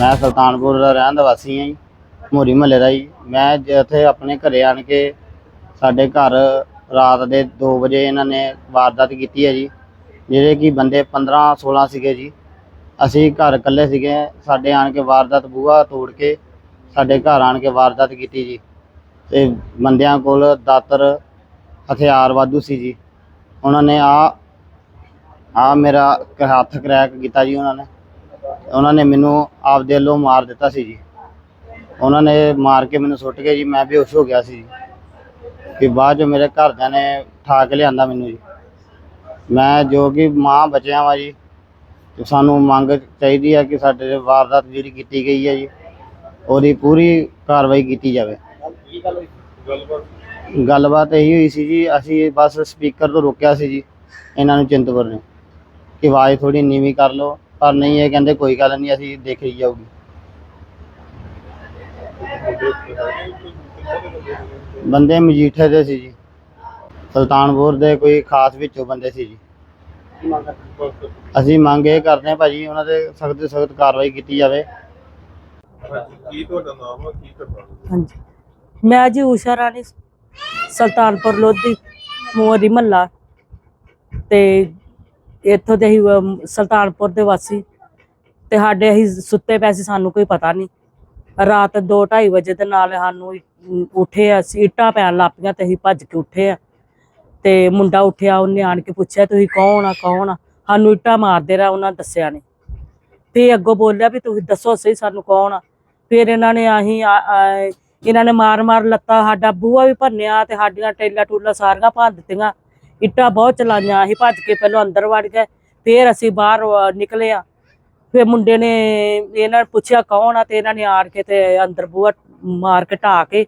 ਮੈਂ ਸੁਲਤਾਨਪੁਰ ਦਾ ਰਹਿਣ ਦਾ ਵਾਸੀ ਹਾਂ ਜੀ, ਮੋਰੀ ਮਹੱਲੇ ਦਾ ਜੀ। ਮੈਂ ਇੱਥੇ ਆਪਣੇ ਘਰੇ ਆਣ ਕੇ ਸਾਡੇ ਘਰ ਰਾਤ ਦੇ 2 ਵਜੇ ਇਹਨਾਂ ਨੇ ਵਾਰਦਾਤ ਕੀਤੀ ਹੈ ਜੀ, ਜਿਹੜੇ ਕਿ ਬੰਦੇ 15 16 ਸੀਗੇ ਜੀ। ਅਸੀਂ ਘਰ ਇਕੱਲੇ ਸੀਗੇ, ਸਾਡੇ ਆਣ ਕੇ ਵਾਰਦਾਤ ਬੂਹਾ ਤੋੜ ਕੇ ਸਾਡੇ ਘਰ ਆਣ ਕੇ ਵਾਰਦਾਤ ਕੀਤੀ ਜੀ। ਤੇ ਬੰਦਿਆਂ ਕੋਲ ਦਾਤਰ, ਹਥਿਆਰ ਵਾਧੂ ਸੀ ਜੀ। ਉਹਨਾਂ ਨੇ ਆ ਆ ਮੇਰਾ ਹੱਥ ਕਰੈਕ ਕੀਤਾ ਜੀ ਉਹਨਾਂ ਨੇ। ਉਹਨਾਂ ਨੇ ਮੈਨੂੰ ਆਪਦੇ ਵੱਲੋਂ ਮਾਰ ਦਿੱਤਾ ਸੀ ਜੀ। ਉਹਨਾਂ ਨੇ ਮਾਰ ਕੇ ਮੈਨੂੰ ਸੁੱਟ ਕੇ ਜੀ, ਮੈਂ ਬੇਹੋਸ਼ ਹੋ ਗਿਆ ਸੀ ਜੀ। ਕਿ ਬਾਅਦ ਚ ਮੇਰੇ ਘਰਦਿਆਂ ਨੇ ਠਾ ਕੇ ਲਿਆਂਦਾ ਮੈਨੂੰ ਜੀ। ਮੈਂ ਜੋ ਕਿ ਮਾਂ ਬਚਿਆ ਵਾਂ ਜੀ, ਤੇ ਸਾਨੂੰ ਮੰਗ ਚਾਹੀਦੀ ਹੈ ਕਿ ਸਾਡੇ ਤੇ ਵਾਰਦਾਤ ਜਿਹੜੀ ਕੀਤੀ ਗਈ ਹੈ ਜੀ, ਉਹਦੀ ਪੂਰੀ ਕਾਰਵਾਈ ਕੀਤੀ ਜਾਵੇ। ਗੱਲਬਾਤ ਇਹੀ ਹੋਈ ਸੀ ਜੀ, ਅਸੀਂ ਬਸ ਸਪੀਕਰ ਤੋਂ ਰੋਕਿਆ ਸੀ ਜੀ, ਇਹਨਾਂ ਨੂੰ ਚਿੰਤਪੁਰ ਨੇ। ਕਿ ਆਵਾਜ਼ ਥੋੜੀ ਨੀਵੀਂ ਕਰ ਲਓ। ਪਰ ਨਹੀਂ ਇਹ ਕਹਿੰਦੇ ਕੋਈ ਗੱਲ ਨਹੀਂ ਅਸੀਂ ਦੇਖੀ ਜਾਊਗੀ। ਬੰਦੇ ਮਜੀਠੇ ਦੇ ਸੀ ਜੀ। ਸੁਲਤਾਨਪੁਰ ਦੇ ਕੋਈ ਖਾਸ ਵਿੱਚੋਂ ਬੰਦੇ ਸੀ ਜੀ। ਅਸੀਂ ਮੰਗ ਇਹ ਕਰਦੇ ਹਾਂ ਭਾਜੀ ਉਹਨਾਂ ਤੇ ਸਖਤ ਤੋਂ ਸਖਤ ਕਾਰਵਾਈ ਕੀਤੀ ਜਾਵੇ। ਕੀ ਤੁਹਾਡਾ ਨਾਮ ਹੈ ਕੀ ਕਰਨਾ ਹਾਂਜੀ। ਮੈਂ ਜੀ ਊਸ਼ਾ ਰਾਣੀ ਸੁਲਤਾਨਪੁਰ ਲੋਧੀ ਮੋਰੀ ਮਹੱਲਾ। ਤੇ ਇੱਥੋਂ ਦੇ ਹੀ ਸੁਲਤਾਨਪੁਰ ਦੇ ਵਾਸੀ। ਤੇ ਸਾਡੇ ਅਸੀਂ ਸੁੱਤੇ ਪਏ ਸੀ ਸਾਨੂੰ ਕੋਈ ਪਤਾ ਨਹੀਂ। ਰਾਤ 2:30 ਵਜੇ ਦੇ ਨਾਲ ਸਾਨੂੰ ਅਮ, ਉੱਠੇ ਅਸੀਂ ਇੱਟਾਂ ਪੈਣ ਲੱਗ ਪਈਆਂ ਤੇ ਅਸੀਂ ਭੱਜ ਕੇ ਉੱਠੇ ਆ। ਤੇ ਮੁੰਡਾ ਉੱਠਿਆ ਉਹਨੇ ਆਣ ਕੇ ਪੁੱਛਿਆ ਤੁਸੀਂ ਕੌਣ ਆ ਕੌਣ ਆ? ਸਾਨੂੰ ਇੱਟਾਂ ਮਾਰਦੇ ਰਹਾ ਉਹਨਾਂ ਦੱਸਿਆ ਨਹੀਂ। ਤੇ ਅੱਗੋਂ ਬੋਲਿਆ ਵੀ ਤੁਸੀਂ ਦੱਸੋ ਸਹੀ ਸਾਨੂੰ ਕੌਣ ਆ? ਫਿਰ ਇਹਨਾਂ ਨੇ ਆਹੀ ਇਹਨਾਂ ਨੇ ਮਾਰ ਮਾਰ ਲੱਤਾ ਸਾਡਾ ਬੂਹਾ ਵੀ ਭੰਨਿਆ ਤੇ ਸਾਡੀਆਂ ਟੇਲਾ ਟੂਲਾ ਸਾਰੀਆਂ ਭੰਨ ਦਿੱਤੀਆਂ। ਇੱਟਾਂ ਬਹੁਤ ਚਲਾਈਆਂ ਅਸੀਂ ਭੱਜ ਕੇ ਪਹਿਲਾਂ ਅੰਦਰ ਵੜ ਗਏ ਫਿਰ ਅਸੀਂ ਬਾਹਰ ਅਹ, ਨਿਕਲੇ ਆ। ਫਿਰ ਮੁੰਡੇ ਨੇ ਇਹਨਾਂ ਨੇ ਪੁੱਛਿਆ ਕੌਣ ਆ ਤੇ ਇਹਨਾਂ ਨੇ ਆੜ ਕੇ ਤੇ ਅੰਦਰ ਬੂਹਾ ਮਾਰ ਕੇ ਢਾ ਕੇ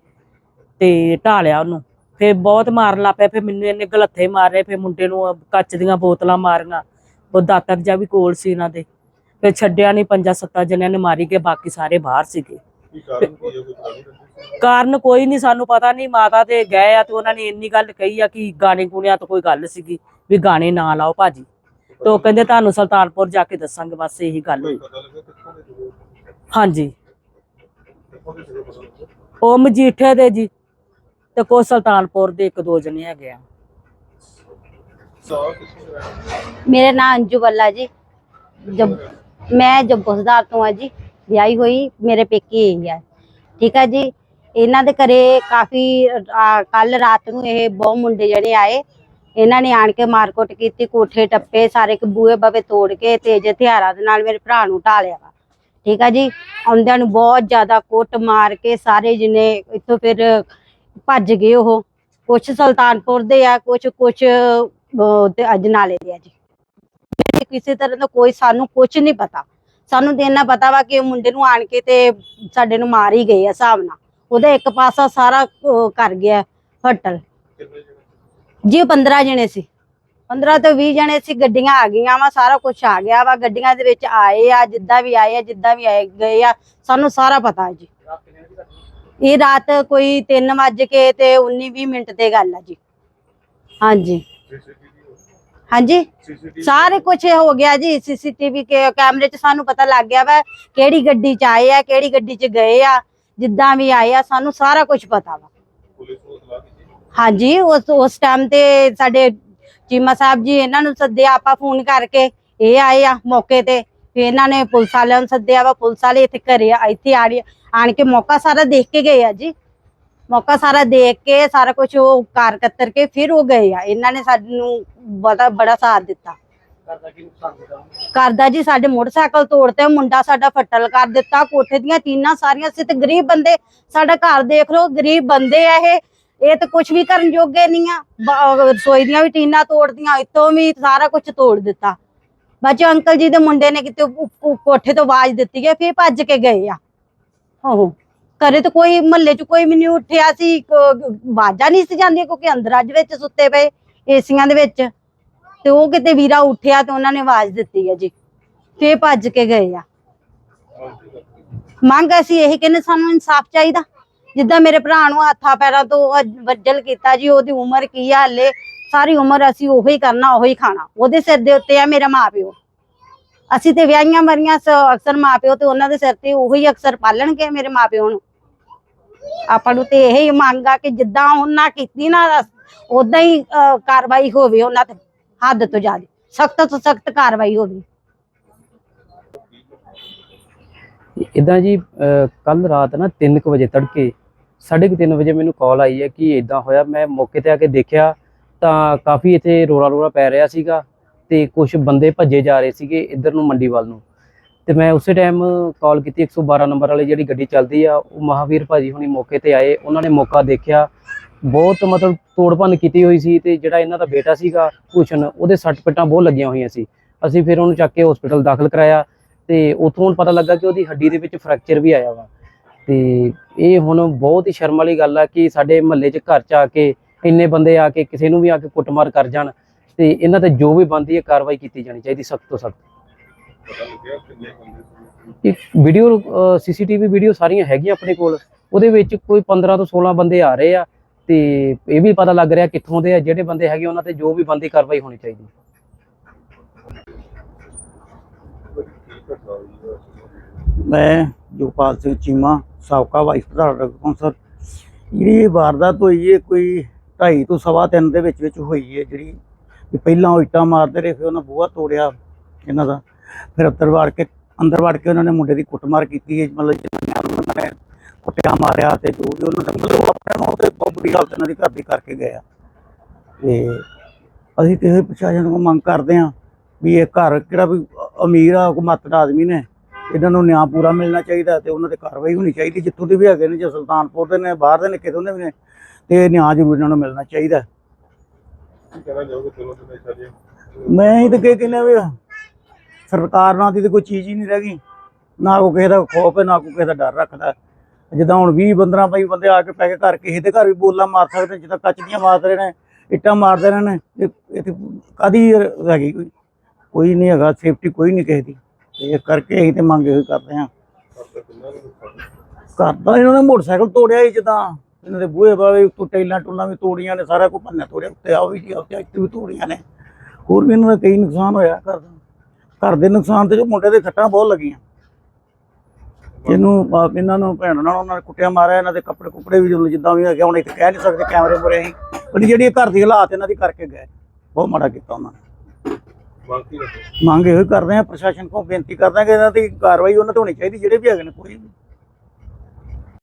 ਤੇ ਢਾ ਲਿਆ ਉਹਨੂੰ। ਫਿਰ ਬਹੁਤ ਮਾਰਨ ਲੱਗ ਪਿਆ ਫਿਰ ਮੈਨੂੰ ਇਹਨੇ ਗਲੱਥੇ ਮਾਰੇ ਫਿਰ ਮੁੰਡੇ ਨੂੰ ਕੱਚ ਦੀਆਂ ਬੋਤਲਾਂ ਮਾਰੀਆਂ। ਉਹ ਦਾਤਰ ਜਿਹਾ ਵੀ ਕੋਲ ਸੀ ਇਹਨਾਂ ਦੇ। ਫਿਰ ਛੱਡਿਆ ਨਹੀਂ ਪੰਜਾਂ ਸੱਤਾਂ ਜਣਿਆਂ ਨੇ ਮਾਰੀ ਕੇ ਬਾਕੀ ਸਾਰੇ ਬਾਹਰ ਸੀਗੇ। ਕੀ ਕਾਰਨ ਕੀ ਹੈ? ਕੋਈ? ਕਾਰਨ ਕੋਈ ਨਹੀਂ ਸਾਨੂੰ ਪਤਾ ਨਹੀਂ ਮਾਤਾ ਤੇ ਗਏ ਆ ਤੇ ਉਹਨਾਂ ਨੇ ਇੰਨੀ ਗੱਲ ਕਹੀ ਆ ਕਿ ਗਾਣੇ ਗੁਣਿਆਂ ਤੋਂ ਕੋਈ ਗੱਲ ਸੀਗੀ ਵੀ ਗਾਣੇ ਨਾ ਲਾਓ ਭਾਜੀ। ਤੇ ਉਹ ਕਹਿੰਦੇ ਤੁਹਾਨੂੰ ਸੁਲਤਾਨਪੁਰ ਜਾ ਕੇ ਦੱਸਾਂਗੇ ਬਸ ਇਹੀ ਗੱਲ ਹੋਈ। ਪਤਾ ਲੱਗਾ ਕਿੱਥੋਂ ਦੇ ਲੋਕ ਹਾਂਜੀ। ਕਿੱਥੋਂ ਦੇ ਪਤਾ ਉਹ ਮਜੀਠੇ ਦੇ ਜੀ ਤੇ ਕੋ ਸੁਲਤਾਨਪੁਰ ਦੇ ਇੱਕ ਦੋ ਜਣੇ ਹੈਗੇ ਆ। ਸਾਹ ਕਿੱਥੋਂ ਦੇ ਰਹਿਣ ਵਾਲੇ? ਮੇਰਾ ਨਾਮ ਅੰਜੂ ਬੱਲਾ ਜੀ। ਜਬ ਮੈਂ ਜੱਬੋਸਦਾਰ ਤੋਂ ਆ ਜੀ। ਵਿਆਹੀ ਹੋਈ, ਮੇਰੇ ਪੇਕੇ ਇਹੀ ਹੈ ਠੀਕ ਹੈ ਜੀ? ਇਹਨਾਂ ਦੇ ਘਰੇ ਕਾਫੀ ਕੱਲ ਰਾਤ ਨੂੰ ਇਹ ਬਹੁ ਮੁੰਡੇ ਜਿਹੜੇ ਆਏ। ਇਹਨਾਂ ਨੇ ਆਣ ਕੇ ਮਾਰਕੁੱਟ ਕੀਤੀ, ਕੋਠੇ ਟੱਪੇ, ਸਾਰੇ ਬੂਹੇ ਬਵੇ ਤੋੜ ਕੇ ਤੇਜ਼ ਹਥਿਆਰਾਂ ਦੇ ਨਾਲ ਮੇਰੇ ਭਰਾ ਨੂੰ ਢਾਲਿਆ ਵਾ। ਠੀਕ ਆ ਜੀ? ਆਉਂਦਿਆਂ ਨੂੰ ਬਹੁਤ ਜ਼ਿਆਦਾ ਕੁੱਟ ਮਾਰ ਕੇ ਸਾਰੇ ਜਿਹਨੇ ਇੱਥੋਂ ਫਿਰ ਭੱਜ ਗਏ ਉਹ। ਕੁਛ ਸੁਲਤਾਨਪੁਰ ਦੇ ਆ, ਕੁਛ ਕੁਛ ਅਜਨਾਲੇ ਦੇ ਆ ਜੀ। ਕਿਸੇ ਤਰ੍ਹਾਂ ਦਾ ਕੋਈ ਸਾਨੂੰ ਕੁਝ ਨਹੀਂ ਪਤਾ। ਸਾਨੂੰ ਤੇ ਇੰਨਾ ਪਤਾ ਵਾ ਕਿ ਉਹ ਮੁੰਡੇ ਨੂੰ ਆਣ ਕੇ ਤੇ ਸਾਡੇ ਨੂੰ ਮਾਰ ਹੀ ਗਏ ਆ ਹਿਸਾਬ ਨਾਲ। ਉਹਦਾ ਇੱਕ ਪਾਸਾ ਸਾਰਾ ਅਹ, ਕਰ ਗਿਆ ਫਟਲ। ਜਣੇ ਜੀ ਉਹ 15 ਜਣੇ ਸੀ। 15 ਤੋਂ 20 ਜਣੇ ਸੀ ਗੱਡੀਆਂ ਆ ਗਈਆਂ ਵਾ ਸਾਰਾ ਕੁਝ ਆ ਗਿਆ ਵਾ। ਗੱਡੀਆਂ ਦੇ ਵਿੱਚ ਆਏ ਆ ਜਿੱਦਾਂ ਵੀ ਆਏ ਆ ਜਿੱਦਾਂ ਵੀ ਆਏ ਗਏ ਆ ਸਾਨੂੰ ਸਾਰਾ ਪਤਾ ਹੈ ਜੀ। ਇਹ ਰਾਤ ਕੋਈ 3 ਵਜੇ ਕੇ ਤੇ 19 20 ਮਿੰਟ ਤੇ ਗੱਲ ਆ ਜੀ। ਹਾਂਜੀ। ਹਾਂਜੀ? ਸਾਰੇ ਕੁਝ ਹੋ ਗਿਆ ਜੀ ਸੀਸੀਟੀਵੀ ਕੇ ਕੈਮਰੇ 'ਚ ਸਾਨੂੰ ਪਤਾ ਲੱਗ ਗਿਆ ਵਾ ਕਿਹੜੀ ਗੱਡੀ 'ਚ ਆਏ ਆ ਕਿਹੜੀ ਗੱਡੀ 'ਚ ਗਏ ਆ ਜਿੱਦਾਂ ਵੀ ਆਏ ਆ ਸਾਨੂੰ ਸਾਰਾ ਕੁਝ ਪਤਾ ਵਾ। ਹਾਂਜੀ ਉਸ ਉਸ ਟਾਈਮ ਤੇ ਸਾਡੇ ਚੀਮਾ ਸਾਹਿਬ ਜੀ ਇਹਨਾਂ ਨੂੰ ਸੱਦਿਆ ਆਪਾਂ ਫੋਨ ਕਰਕੇ ਇਹ ਆਏ ਆ ਮੌਕੇ ਤੇ ਫਿਰ ਇਹਨਾਂ ਨੇ ਪੁਲਿਸ ਵਾਲਿਆਂ ਨੂੰ ਸੱਦਿਆ ਵਾ ਪੁਲਿਸ ਵਾਲੇ ਇੱਥੇ ਘਰੇ ਆ ਇੱਥੇ ਆੜੀ ਆਣ ਕੇ ਮੌਕਾ ਸਾਰਾ ਦੇਖ ਕੇ ਗਏ ਆ ਜੀ। ਮੌਕਾ ਸਾਰਾ ਦੇਖ ਕੇ ਸਾਰਾ ਕੁਝ ਉਹ ਕਾਰ ਕਤਰ ਕੇ ਫਿਰ ਉਹ ਗਏ ਆ। ਇਹਨਾਂ ਨੇ ਸਾਨੂੰ ਬੜਾ ਬੜਾ ਸਾਥ ਦਿੱਤਾ। ਕਰਦਾ ਜੀ ਸਾਡੇ ਮੋਟਰਸਾਈਕਲ ਤੋੜਤੇ ਮੁੰਡਾ ਸਾਡਾ ਫੱਟਲ ਕਰ ਦਿੱਤਾ ਕੋਠੇ ਦੀਆਂ ਟੀਨਾਂ ਸਾਰੀਆਂ ਸੀ ਤੇ ਗਰੀਬ ਬੰਦੇ ਸਾਡਾ ਘਰ ਦੇਖ ਲਓ ਗਰੀਬ ਬੰਦੇ ਆ ਇਹ। ਇਹ ਤਾਂ ਕੁਝ ਵੀ ਕਰਨ ਜੋਗੇ ਨਹੀਂ ਆ। ਰਸੋਈ ਦੀਆਂ ਵੀ ਟੀਨਾਂ ਤੋੜਦੀਆਂ ਇੱਥੋਂ ਵੀ ਸਾਰਾ ਕੁਝ ਤੋੜ ਦਿੱਤਾ। ਬਾਚੋ ਅੰਕਲ ਜੀ ਦੇ ਮੁੰਡੇ ਨੇ ਕਿਤੇ ਕੋਠੇ ਤੋਂ ਆਵਾਜ਼ ਦਿੱਤੀ ਹੈ ਫਿਰ ਭੱਜ ਕੇ ਗਏ ਆ। ਆਹੋ ਘਰੇ ਤਾਂ ਕੋਈ ਮਹੱਲੇ 'ਚ ਕੋਈ ਵੀ ਨਹੀਂ ਉੱਠਿਆ ਸੀ, ਕ- ਆਵਾਜ਼ਾਂ ਨਹੀਂ ਸੀ ਜਾਂਦੀਆਂ ਕਿਉਂਕਿ ਅੰਦਰ ਅੱਜ ਵਿੱਚ ਸੁੱਤੇ ਪਏ ਏਸੀਆਂ ਦੇ ਵਿੱਚ। ਤੇ ਉਹ ਕਿਤੇ ਵੀਰਾ ਉੱਠਿਆ ਤੇ ਉਹਨਾਂ ਨੇ ਆਵਾਜ਼ ਦਿੱਤੀ ਹੈ ਜੀ, ਤੇ ਭੱਜ ਕੇ ਗਏ ਆ। ਮੰਗ ਅਸੀਂ ਇਹ ਕਹਿੰਦੇ ਸਾਨੂੰ ਇਨਸਾਫ ਚਾਹੀਦਾ। ਜਿੱਦਾਂ ਮੇਰੇ ਭਰਾ ਨੂੰ ਹੱਥਾਂ ਪੈਰਾਂ ਤੋਂ ਵੱਜਲ ਕੀਤਾ ਜੀ, ਉਹਦੀ ਉਮਰ ਕੀ ਆ ਹਲੇ, ਸਾਰੀ ਉਮਰ ਅਸੀਂ ਉਹੀ ਕਰਨਾ, ਉਹੀ ਖਾਣਾ। ਉਹਦੇ ਸਿਰ ਦੇ ਉੱਤੇ ਆ ਮੇਰਾ ਮਾਪਿਓ। ਅਸੀਂ ਤੇ ਵਿਆਹੀਆਂ ਮਰੀਆਂ ਸ- ਅਕਸਰ ਮਾਪਿਓ ਤੇ ਉਹਨਾਂ ਦੇ ਸਿਰ ਤੇ ਉਹੀ ਅਕਸਰ ਪਾਲਣਗੇ ਮੇਰੇ ਮਾਪਿਓ ਨੂੰ। ਆਪਾਂ ਨੂੰ ਤੇ ਇਹ ਮੰਗ ਆ ਕਿ ਜਿੱਦਾਂ ਉਹਨਾਂ ਕੀਤੀ ਨਾ ਉਦਾਂ ਹੀ ਅਹ, ਕਾਰਵਾਈ ਹੋਵੇ ਉਹਨਾਂ ਤੇ ਹੱਦ ਤੋਂ ਜ਼ਿਆਦਾ ਸਖਤ ਤੋਂ ਸਖਤ ਕਾਰਵਾਈ ਹੋਵੇ। ਇਦਾਂ ਜੀ ਕੱਲ ਰਾਤ ਨਾ 3:00 ਵਜੇ ਤੜਕੇ 3:30 ਵਜੇ ਮੈਨੂੰ ਕਾਲ ਆਈ ਹੈ ਕਿ ਇਦਾਂ ਹੋਇਆ ਮੈਂ ਮੌਕੇ ਤੇ ਆ ਕੇ ਦੇਖਿਆ ਤਾਂ ਕਾਫੀ ਇੱਥੇ ਰੋਲਾ ਰੋਲਾ ਪੈ ਰਿਹਾ ਸੀਗਾ ਤੇ ਕੁਝ ਬੰਦੇ ਭੱਜੇ ਜਾ ਰਹੇ ਸੀਗੇ ਇੱਧਰ ਨੂੰ ਮੰਡੀ ਵੱਲ ਨੂੰ। ਤੇ ਮੈਂ ਉਸੇ ਟਾਈਮ ਕਾਲ ਕੀਤੀ 112 ਨੰਬਰ ਵਾਲੀ ਜਿਹੜੀ ਗੱਡੀ ਚੱਲਦੀ ਆ, ਉਹ ਮਹਾਵੀਰ ਭਾਜੀ ਹੁਣੀ ਮੌਕੇ ਤੇ ਆਏ। ਉਹਨਾਂ ਨੇ ਮੌਕਾ ਦੇਖਿਆ। ਬਹੁਤ ਮਤਲਬ ਤੋੜਪੰਨ ਕੀਤੀ ਹੋਈ ਸੀ ਤੇ ਜਿਹੜਾ ਇਹਨਾਂ ਦਾ ਬੇਟਾ ਸੀਗਾ, ਭੂਸ਼ਣ, ਉਹਦੇ ਸੱਟ ਪਿੱਟਾਂ ਬਹੁਤ ਲੱਗੀਆਂ ਹੋਈਆਂ ਸੀ। ਅਸੀਂ ਫਿਰ ਉਹਨੂੰ ਚੱਕ ਕੇ ਹਸਪੀਟਲ ਦਾਖਲ ਕਰਾਇਆ ਤੇ ਉੱਥੋਂ ਹੁਣ ਪਤਾ ਲੱਗਾ ਕਿ ਉਹਦੀ ਹੱਡੀ ਦੇ ਵਿੱਚ ਫ੍ਰੈਕਚਰ ਵੀ ਆਇਆ ਵਾ। ਤੇ ਇਹ ਹੁਣ ਬਹੁਤ ਹੀ ਸ਼ਰਮ ਵਾਲੀ ਗੱਲ ਆ ਕਿ ਸਾਡੇ ਮਹੱਲੇ 'ਚ ਘਰ 'ਚ ਆ ਕੇ, ਇੰਨੇ ਬੰਦੇ ਆ ਕੇ ਕਿਸੇ ਨੂੰ ਵੀ ਆ ਕੇ ਕੁੱਟਮਾਰ ਕਰ ਜਾਣ ਤੇ ਇਹਨਾਂ ਤੇ ਜੋ ਵੀ ਬਣਦੀ ਹੈ ਕਾਰਵਾਈ ਕੀਤੀ ਜਾਣੀ ਚਾਹੀਦੀ ਸਖਤ ਤੋਂ ਸਖਤ। ਪਤਾ ਲੱਗਿਆ ਕਿੰਨੇ ਬੰਦੇ ਸੀ ਇਹ ਵੀਡੀਓ ਸੀਸੀਟੀਵੀ ਵੀਡੀਓ ਸਾਰੀਆਂ ਹੈਗੀਆਂ ਆਪਣੇ ਕੋਲ। ਉਹਦੇ ਵਿੱਚ ਕੋਈ 15 ਤੋਂ 16 ਬੰਦੇ ਆ ਰਹੇ ਆ ਤੇ ਇਹ ਵੀ ਪਤਾ ਲੱਗ ਰਿਹਾ ਕਿੱਥੋਂ ਦੇ ਆ, ਜਿਹੜੇ ਬੰਦੇ ਹੈਗੇ ਉਹਨਾਂ ਤੇ ਜੋ ਵੀ ਬੰਦੀ ਕਾਰਵਾਈ ਹੋਣੀ ਚਾਹੀਦੀ। ਮੈਂ ਜੋਪਾਲ ਸਿੰਘ ਚੀਮਾ, ਸਾਬਕਾ ਵਾਈਸ ਪ੍ਰਧਾਨ ਨਗਰ ਕੌਂਸਲ ਜਿਹੜੀ ਵਾਰਦਾਤ ਹੋਈ ਹੈ ਕੋਈ 2:30 ਤੋਂ ਸਵਾ ਤਿੰਨ ਦੇ ਵਿੱਚ ਵਿੱਚ ਹੋਈ ਹੈ ਜਿਹੜੀ ਵੀ ਪਹਿਲਾਂ ਉਹ ਇੱਟਾਂ ਮਾਰਦੇ ਰਹੇ, ਫਿਰ ਉਹਨਾਂ ਬੂਹਾ ਤੋੜਿਆ ਇਹਨਾਂ ਦਾ। ਫਿਰ ਅੰਦਰ ਵੜ ਕੇ ਅੰਦਰ ਵੜ ਕੇ ਉਹਨਾਂ ਨੇ ਮੁੰਡੇ ਦੀ ਕੁੱਟਮਾਰ ਕੀਤੀ ਹੈ ਮਤਲਬ ਜਿਹਨਾਂ ਨੇ ਉਹਨਾਂ ਨੇ ਕੁੱਟਿਆ ਮਾਰਿਆ ਤੇ ਜੋ ਵੀ ਉਹਨਾਂ ਨੇ ਮਤਲਬ ਆਪਣੇ ਨੂੰ ਤੇ ਬੁਰੀ ਹਾਲਤ ਇਹਨਾਂ ਦੀ ਘਰ ਦੀ ਕਰਕੇ ਗਏ ਆ। ਤੇ ਅਸੀਂ ਤੇ ਇਹ ਪ੍ਰਸ਼ਾਸਨ ਕੋਲ ਮੰਗ ਕਰਦੇ ਹਾਂ ਵੀ ਇਹ ਘਰ ਕਿਹੜਾ ਵੀ ਅਮੀਰ ਆ ਹੁਕਮਤ ਆਦਮੀ ਨੇ ਇਹਨਾਂ ਨੂੰ ਨਿਆਂ ਪੂਰਾ ਮਿਲਣਾ ਚਾਹੀਦਾ ਤੇ ਉਹਨਾਂ ਤੇ ਕਾਰਵਾਈ ਹੋਣੀ ਚਾਹੀਦੀ ਜਿੱਥੋਂ ਦੇ ਵੀ ਹੈਗੇ ਨੇ ਜੇ ਸੁਲਤਾਨਪੁਰ ਦੇ ਨੇ ਬਾਹਰ ਦੇ ਨੇ ਕਿਤੋਂ ਦੇ ਵੀ ਨੇ ਤੇ ਨਿਆਂ ਜ਼ਰੂਰ ਇਹਨਾਂ ਨੂੰ ਮਿਲਣਾ ਚਾਹੀਦਾ। ਮੈਂ ਇਹ ਤਾਂ ਕਹਿ ਕਹਿੰਦਾ ਵੀ ਸਰਕਾਰ ਨਾਲ ਦੀ ਤਾਂ ਕੋਈ ਚੀਜ਼ ਹੀ ਨਹੀਂ ਰਹਿ ਗਈ। ਨਾ ਕੋਈ ਕਿਸੇ ਦਾ ਖੌਫ ਹੈ, ਨਾ ਕੋਈ ਕਿਸੇ ਦਾ ਡਰ ਰੱਖਦਾ। ਜਿੱਦਾਂ ਹੁਣ 20 15 ਬਾਈ ਬੰਦੇ ਆ ਕੇ ਪੈ ਕੇ ਘਰ, ਕਿਸੇ ਦੇ ਘਰ ਵੀ ਬੋਲਾਂ ਮਾਰ ਸਕਦੇ ਜਿੱਦਾਂ ਕੱਚ ਦੀਆਂ ਮਾਰਦੇ ਰਹੇ ਨੇ, ਇੱਟਾਂ ਮਾਰਦੇ ਰਹੇ ਨੇ, ਇਹ ਇੱਥੇ ਕਾਦੀ ਹੈਗੀ ਕੋਈ? ਕੋਈ ਨਹੀਂ ਹੈਗਾ ਸੇਫਟੀ ਕੋਈ ਨਹੀਂ ਕਿਸੇ ਦੀ। ਤੇ ਇਸ ਕਰਕੇ ਅਸੀਂ ਤੇ ਮੰਗ ਇਹੋ ਕਰਦੇ ਹਾਂ। ਆਪਦਾ ਕਿੰਨਾ ਕਰਦਾ ਇਹਨਾਂ ਨੇ ਮੋਟਰਸਾਈਕਲ ਤੋੜਿਆ ਹੀ ਜਿੱਦਾਂ। ਇਹਨਾਂ ਦੇ ਬੂਹੇ ਬਾਵੇ ਉੱਤੋਂ ਟੈਲਾਂ ਟੁੱਲਾਂ ਵੀ ਤੋੜੀਆਂ ਨੇ, ਸਾਰਾ ਕੁਝ ਭੰਨਿਆ ਤੋੜਿਆ। ਉੱਤੇ ਆ ਵੀ ਜੀ ਉੱਤੇ ਵੀ ਤੋੜੀਆਂ ਨੇ। ਹੋਰ ਵੀ ਇਹਨਾਂ ਦਾ ਕਈ ਨੁਕਸਾਨ ਹੋਇਆ ਘਰ ਦਾ। ਘਰ ਦੇ ਨੁਕਸਾਨ ਤੇ ਜੋ ਮੁੰਡੇ ਦੇ ਸੱਟਾਂ ਬਹੁਤ ਲੱਗੀਆਂ। ਇਹਨੂੰ ਆ, ਇਹਨਾਂ ਨੂੰ ਭੈਣ ਨਾਲ ਉਹਨਾਂ ਨੇ ਕੁੱਟਿਆ ਮਾਰਿਆ ਇਹਨਾਂ ਦੇ ਕੱਪੜੇ ਕੁੱਪੜੇ ਵੀ ਜਦੋਂ ਜਿੱਦਾਂ ਵੀ ਹੈਗੇ ਹੁਣ ਇੱਥੇ ਕਹਿ ਨਹੀਂ ਸਕਦੇ ਕੈਮਰੇ ਮੁਰੇ ਅਸੀਂ। ਪਰ ਜਿਹੜੀ ਘਰ ਦੀ ਹਾਲਾਤ ਇਹਨਾਂ ਦੀ ਕਰਕੇ ਗਏ। ਬਹੁਤ ਮਾੜਾ ਕੀਤਾ ਉਹਨਾਂ ਨੇ। ਮੰਗ ਇਹੋ ਕਰਦੇ ਆ ਪ੍ਰਸ਼ਾਸਨ ਕੋਲ ਬੇਨਤੀ ਕਰਦੇ ਆ ਕਿ ਇਹਨਾਂ ਦੀ ਕਾਰਵਾਈ ਉਹਨਾਂ ਤੇ ਹੋਣੀ ਚਾਹੀਦੀ ਜਿਹੜੇ ਵੀ ਹੈਗੇ ਨੇ ਕੋਈ ਵੀ।